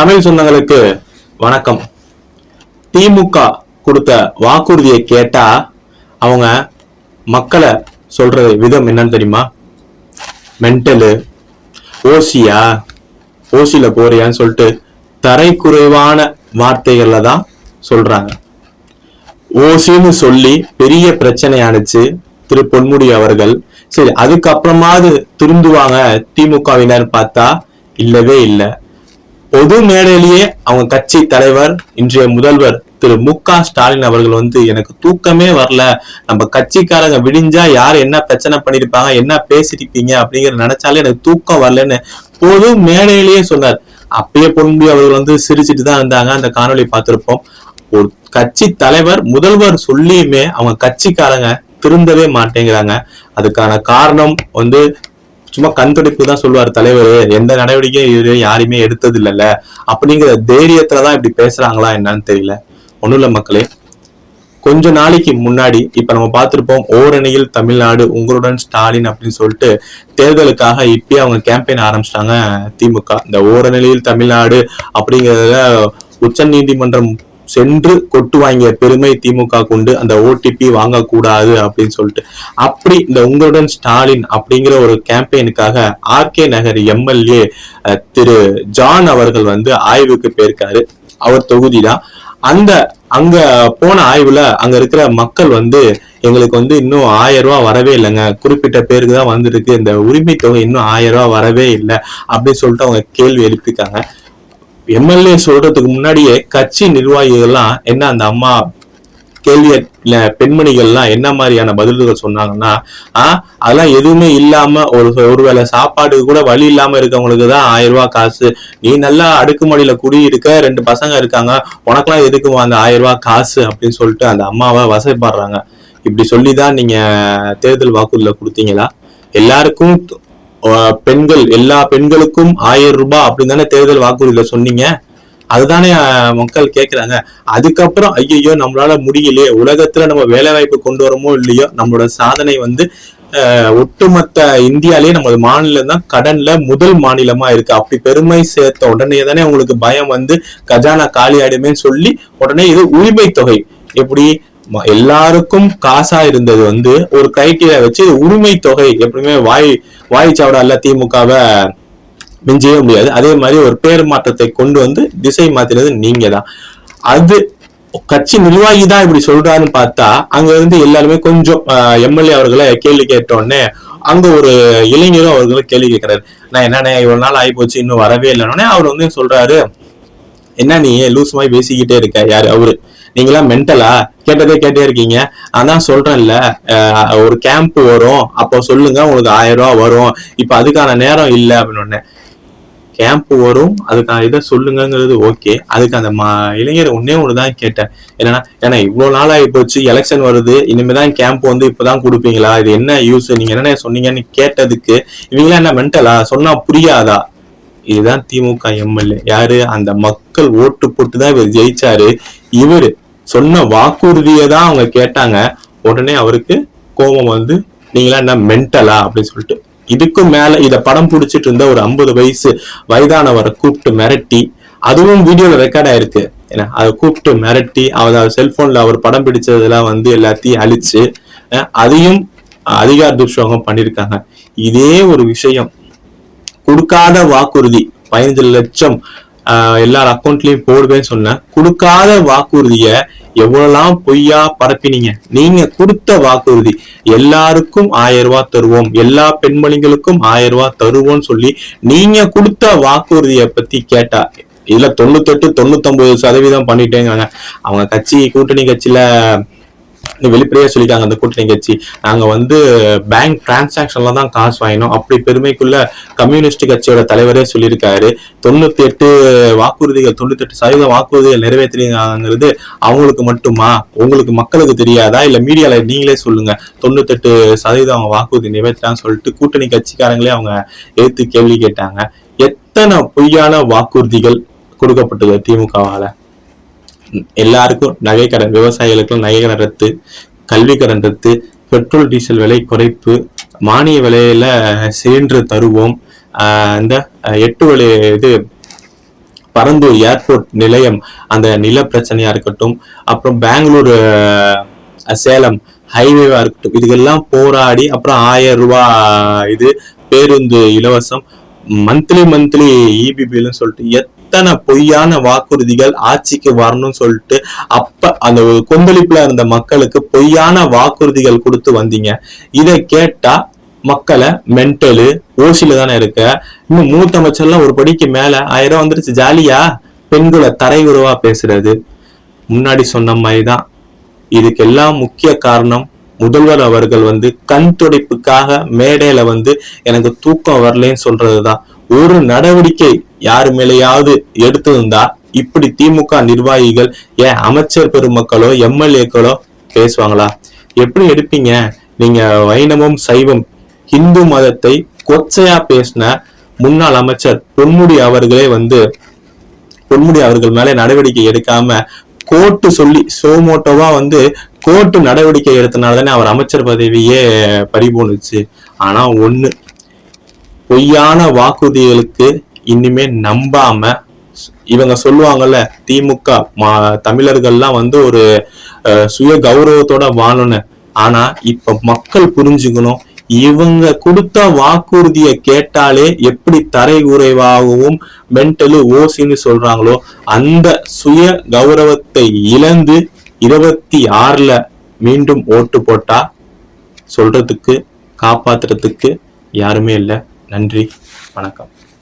தமிழ் சொந்தங்களுக்கு வணக்கம். திமுக கொடுத்த வாக்குறுதியை கேட்டா அவங்க மக்களை சொல்ற விதம் என்னன்னு தெரியுமா? மென்டலு ஓசியா ஓசியில போறியான்னு சொல்லிட்டு தரைக்குறைவான வார்த்தைகள்ல தான் சொல்றாங்க. ஓசின்னு சொல்லி பெரிய பிரச்சனையானுச்சு திரு பொன்முடி அவர்கள். சரி அதுக்கப்புறமாவது திருந்துவாங்க திமுகவினர் பார்த்தா இல்லவே இல்லை. பொது மேடையிலேயே அவங்க கட்சி தலைவர் இன்றைய முதல்வர் திரு மு க ஸ்டாலின் அவர்கள் வந்து எனக்கு தூக்கமே வரல. நம்ம கட்சிக்காரங்க விடிஞ்சா யார் என்ன பிரச்சனை பண்ணிருப்பாங்க என்ன பேசிருப்பீங்க அப்படிங்கிற நினைச்சாலே எனக்கு தூக்கம் வரலன்னு பொது மேடையிலேயே சொன்னார். அப்பயே பொன்முடி அவர்கள் வந்து சிரிச்சிட்டு தான் இருந்தாங்க. அந்த காணொலி பார்த்திருப்போம். ஒரு கட்சி தலைவர் முதல்வர் சொல்லியுமே அவங்க கட்சிக்காரங்க திருந்தவே மாட்டேங்கிறாங்க. அதுக்கான காரணம் வந்து சும்மா கண்துடைப்பு தான் சொல்லுவார் தலைவர். எந்த நடவடிக்கையும் இவரு யாருமே எடுத்தது இல்லைல்ல அப்படிங்கிற தைரியத்துலதான் இப்படி பேசுறாங்களா என்னன்னு தெரியல. ஒண்ணும் இல்ல மக்களே. கொஞ்ச நாளைக்கு முன்னாடி இப்ப நம்ம பார்த்திருப்போம் ஓரணியில் தமிழ்நாடு உங்களுடன் ஸ்டாலின் அப்படின்னு சொல்லிட்டு தேர்தலுக்காக இப்பயே அவங்க கேம்பெயின் ஆரம்பிச்சிட்டாங்க திமுக. இந்த ஓரணியில் தமிழ்நாடு அப்படிங்கிறத உச்ச நீதிமன்றம் சென்று கொட்டு வாங்கிய பெருமை திமுக கொண்டு அந்த ஓடிபி வாங்கக்கூடாது அப்படின்னு சொல்லிட்டு. அப்படி இந்த உங்களுடன் ஸ்டாலின் அப்படிங்கிற ஒரு கேம்பெயினுக்காக ஆர்கே நகர் எம்எல்ஏ திரு ஜான் அவர்கள் வந்து ஆய்வுக்கு போயிருக்காரு. அவர் தொகுதி தான் அந்த அங்க போன ஆய்வுல அங்க இருக்கிற மக்கள் வந்து எங்களுக்கு வந்து இன்னும் ஆயிரம் ரூபாய் வரவே இல்லைங்க. குறிப்பிட்ட பேருக்கு தான் வந்திருக்கு. இந்த உரிமை தொகை இன்னும் ஆயிரம் ரூபாய் வரவே இல்லை அப்படின்னு சொல்லிட்டு அவங்க கேள்வி எழுப்பிருக்காங்க எம்எல்ஏ சொல்றதுக்கு முன்னாடியே கட்சி நிர்வாகிகள்லாம் என்ன அந்த அம்மா கேள்வி பெண்மணிகள்லாம் என்ன மாதிரியான பதில்கள் சொன்னாங்கன்னா ஆஹ் அதெல்லாம் எதுவுமே இல்லாம ஒரு ஒருவேளை சாப்பாடு கூட வழி இல்லாம இருக்கவங்களுக்கு தான் ஆயிரம் ரூபாய் காசு. நீ நல்லா அடுக்குமாடியில குடி இருக்க ரெண்டு பசங்க இருக்காங்க உனக்கெல்லாம் எதுக்குமா அந்த ஆயிரம் ரூபாய் காசு அப்படின்னு சொல்லிட்டு அந்த அம்மாவை வசைப்படுறாங்க. இப்படி சொல்லிதான் நீங்க தேர்தல் வாக்குறுதியில கொடுத்தீங்களா? எல்லாருக்கும் பெண்கள் எல்லா பெண்களுக்கும் ஆயிரம் ரூபாய் அப்படின்னு தானே தேர்தல் வாக்குறுதியில சொன்னீங்க? அதுதானே மக்கள் கேட்குறாங்க அதுக்கப்புறம் ஐயோ நம்மளால முடியலையே. உலகத்துல நம்ம வேலை வாய்ப்பு கொண்டு வரமோ இல்லையோ நம்மளோட சாதனை வந்து ஒட்டுமொத்த இந்தியாலேயே நம்ம மாநிலம் தான் கடன்ல முதல் மாநிலமா இருக்கு. அப்படி பெருமை சேர்த்த உடனே தானே உங்களுக்கு பயம் வந்து கஜானா காலி ஆயிடுமேன்னு சொல்லி உடனே இது உரிமை தொகை எப்படி? எல்லாருக்கும் காசா இருந்தது வந்து ஒரு கிரைட்டீரியா வச்சு உரிமை தொகை எப்படியுமே வாய் வாய் சாவடா இல்ல திமுகவை மிஞ்சவே முடியாது. அதே மாதிரி ஒரு பேர் மாற்றத்தை கொண்டு வந்து திசை மாத்தினது நீங்க தான் அது கட்சி நிர்வாகி தான் இப்படி சொல்றாருன்னு பார்த்தா அங்க இருந்து எல்லாருமே கொஞ்சம் எம்எல்ஏ அவர்களை கேள்வி கேட்ட உடனே அங்க ஒரு இளைஞரும் அவர்களை கேள்வி கேட்கிறாரு. நான் என்னண்ணே இவ்வளவு நாள் ஆகி போச்சு இன்னும் வரவே இல்லைன்னே அவர் வந்து சொல்றாரு என்ன நீ லூஸ் மாதிரி பேசிக்கிட்டே இருக்க? யாரு? அவரு. நீங்களாம் மென்டலா கேட்டதே கேட்டே இருக்கீங்க. அதான் சொல்றேன்ல ஒரு கேம்ப் வரும். அப்போ சொல்லுங்க உங்களுக்கு ஆயிரம் ரூபா வரும். இப்ப அதுக்கான நேரம் இல்லை அப்படின்னு உடனே கேம்ப் வரும். அதுக்கான இதை சொல்லுங்கங்கிறது ஓகே அதுக்கு அந்த மா இளைஞர் ஒன்னே ஒண்ணுதான் கேட்டேன். என்னன்னா ஏன்னா இவ்வளவு நாள் ஆகி போச்சு எலெக்ஷன் வருது. இனிமேதான் கேம்ப் வந்து இப்பதான் கொடுப்பீங்களா? இது என்ன யூஸ் நீங்க என்னென்ன சொன்னீங்கன்னு கேட்டதுக்கு இவங்களாம் என்ன மென்டலா சொன்னா புரியாதா? இதுதான் திமுக எம்எல்ஏ யாரு? அந்த மக்கள் ஓட்டு போட்டு தான் இவர் ஜெயிச்சாரு. இவரு சொன்ன வாக்குறுதியை தான் அவங்க கேட்டாங்க. உடனே அவருக்கு கோபம் வந்து நீங்களா என்ன மென்டலா அப்படின்னு சொல்லிட்டு இதுக்கும் மேல இத படம் பிடிச்சிட்டு இருந்த ஒரு ஐம்பது வயசு வயதானவரை கூப்பிட்டு மிரட்டி அதுவும் வீடியோல ரெக்கார்ட் ஆயிருக்கு. ஏன்னா அதை கூப்பிட்டு மிரட்டி அவர் செல்போன்ல அவர் படம் பிடிச்சதெல்லாம் வந்து எல்லாத்தையும் அழிச்சு அதையும் அதிகார துஷ்யோகம் பண்ணிருக்காங்க இதே ஒரு விஷயம். கொடுக்காத வாக்குறுதி பதினஞ்சு லட்சம் எல்லார் அக்கௌண்ட்லயும் போடுவேன்னு சொன்னேன். கொடுக்காத வாக்குறுதிய எவ்வளவுலாம் பொய்யா பரப்பினீங்க? நீங்க கொடுத்த வாக்குறுதி. எல்லாருக்கும் ஆயிரம் ரூபாய் தருவோம். எல்லா பெண்மணிகளுக்கும் ஆயிரம் ரூபாய் தருவோம்னு சொல்லி நீங்க கொடுத்த வாக்குறுதியை பத்தி கேட்டா இதுல தொண்ணூத்தெட்டு தொண்ணூத்தொன்பது சதவீதம் பண்ணிட்டேங்கிறாங்க. அவங்க கட்சி கூட்டணி கட்சியில வெளிப்படையா சொல்லிட்டாங்க அந்த கூட்டணி கட்சி. நாங்க வந்து பேங்க் டிரான்சாக்ஷன்ல தான் காசு வாங்கினோம். அப்படி பெருமைக்குள்ள கம்யூனிஸ்ட் கட்சியோட தலைவரே சொல்லியிருக்காரு. தொண்ணூத்தி எட்டு வாக்குறுதிகள் தொண்ணூத்தி எட்டு சதவீதம் வாக்குறுதிகள் நிறைவேற்றினாங்கிறது அவங்களுக்கு மட்டுமா? உங்களுக்கு மக்களுக்கு தெரியாதா? இல்ல மீடியால நீங்களே சொல்லுங்க. தொண்ணூத்தெட்டு சதவீதம் அவங்க வாக்குறுதி நிறைவேற்றான்னு சொல்லிட்டு கூட்டணி கட்சிக்காரங்களே அவங்க எடுத்து கேள்வி கேட்டாங்க. எத்தனை பொய்யான வாக்குறுதிகள் கொடுக்கப்பட்டது திமுகவால? எல்லாருக்கும் நகைக்கடன் விவசாயிகளுக்கும் நகைக்கடன் ரத்து கல்வி கடன் ரத்து பெட்ரோல் டீசல் விலை குறைப்பு மானிய விலையில சிலிண்டர் தருவோம். இந்த எட்டு வழி இது பரந்தூர் ஏர்போர்ட் நிலையம் அந்த நில பிரச்சனையா இருக்கட்டும் அப்புறம் பெங்களூர் சேலம் ஹைவேவா இருக்கட்டும் இதுக்கெல்லாம் போராடி அப்புறம் ஆயிரம் ரூபாய் இது பேருந்து இலவசம் மந்த்லி மந்த்லி இபிபின்னு சொல்லிட்டு எத்தனை பொய்யான வாக்குறுதிகள் ஆட்சிக்கு வரணும்னு சொல்லிட்டு அப்ப அந்த ஒரு கொந்தளிப்புல இருந்த மக்களுக்கு பொய்யான வாக்குறுதிகள் கொடுத்து வந்தீங்க. இதை கேட்டா மக்களை மென்டலு ஓசில தானே இருக்க. இன்னும் மூத்த அமைச்சர்லாம் ஒரு படிக்கு மேல ஆயிரம் வந்துருச்சு ஜாலியா. பெண்களை தரையுறவா பேசுறது. முன்னாடி சொன்ன மாதிரிதான். இதுக்கெல்லாம் முக்கிய காரணம் முதல்வர் அவர்கள் வந்து கண் துடைப்புக்காக மேடையில வந்து எனக்கு தூக்கம் வரலன்னு சொல்றதுதான். ஒரு நடவடிக்கை யாரு மேலேயாவது எடுத்திருந்தா இப்படி திமுக நிர்வாகிகள் ஏன் அமைச்சர் பெருமக்களோ எம்எல்ஏக்களோ பேசுவாங்களா? எப்படி எடுப்பீங்க? நீங்க வைணவம் சைவம் இந்து மதத்தை கொச்சையா பேசின முன்னாள் அமைச்சர் பொன்முடி அவர்களே வந்து பொன்முடி அவர்கள் மேல நடவடிக்கை எடுக்காம கோர்ட்டு சொல்லி சோமோட்டோவா வந்து கோர்ட்டு நடவடிக்கை எடுத்தனால தானே அவர் அமைச்சர் பதவியே பறிபோனுச்சு ஆனா ஒண்ணு பொய்யான வாக்குறுதிகளுக்கு இனிமே நம்பாம இவங்க சொல்லுவாங்கல்ல திமுக மா தமிழர்கள்லாம் வந்து ஒரு சுய கௌரவத்தோட வாழணும். ஆனா இப்ப மக்கள் புரிஞ்சுக்கணும் இவங்க கொடுத்த வாக்குறுதியை கேட்டாலே எப்படி தரை குறைவாகவும் மென்டலு ஓசின்னு சொல்றாங்களோ அந்த சுய கௌரவத்தை இழந்து இருபத்தி ஆறுல மீண்டும் ஓட்டு போட்டா சொல்றதுக்கு காப்பாத்துறதுக்கு யாருமே இல்லை. நன்றி வணக்கம்.